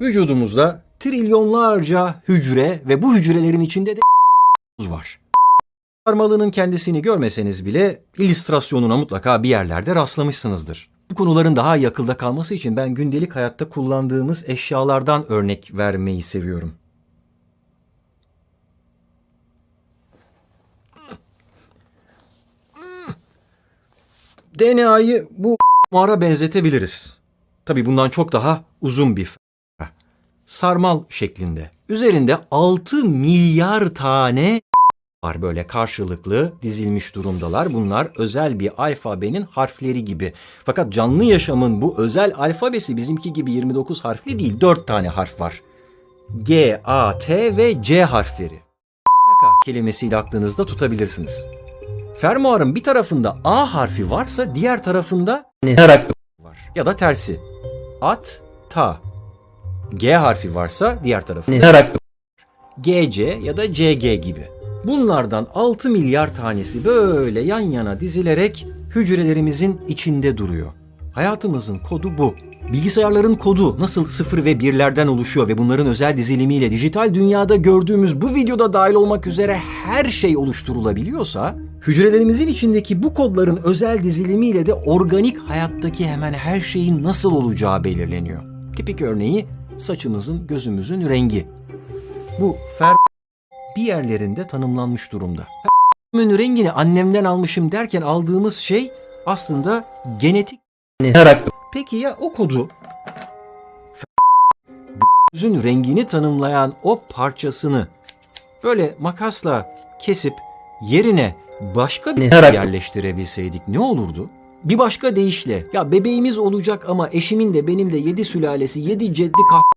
Vücudumuzda trilyonlarca hücre ve bu hücrelerin içinde de var. Sarmalının kendisini görmeseniz bile illüstrasyonuna mutlaka bir yerlerde rastlamışsınızdır. Bu konuların daha iyi akılda kalması için ben gündelik hayatta kullandığımız eşyalardan örnek vermeyi seviyorum. DNA'yı bu mağara benzetebiliriz. Tabii bundan çok daha uzun bir sarmal şeklinde. Üzerinde 6 milyar tane var böyle karşılıklı dizilmiş durumdalar. Bunlar özel bir alfabenin harfleri gibi. Fakat canlı yaşamın bu özel alfabesi bizimki gibi 29 harfli değil. 4 tane harf var. G, A, T ve C harfleri. Taka kelimesiyle aklınızda tutabilirsiniz. Fermuarın bir tarafında A harfi varsa diğer tarafında var. Ya da tersi. At, ta. G harfi varsa diğer tarafı. GC ya da CG gibi. Bunlardan 6 milyar tanesi böyle yan yana dizilerek hücrelerimizin içinde duruyor. Hayatımızın kodu bu. Bilgisayarların kodu nasıl sıfır ve birlerden oluşuyor ve bunların özel dizilimiyle dijital dünyada gördüğümüz bu videoda dahil olmak üzere her şey oluşturulabiliyorsa, hücrelerimizin içindeki bu kodların özel dizilimiyle de organik hayattaki hemen her şeyin nasıl olacağı belirleniyor. Tipik örneği saçımızın, gözümüzün rengi. Bu fer bir yerlerinde tanımlanmış durumda. Ürün rengini annemden almışım derken aldığımız şey aslında genetik. Peki ya o kodu gözün rengini tanımlayan o parçasını böyle makasla kesip yerine başka bir yerleştirebilseydik ne olurdu? Bir başka deyişle ya bebeğimiz olacak ama eşimin de benim de yedi sülalesi yedi ceddi kahve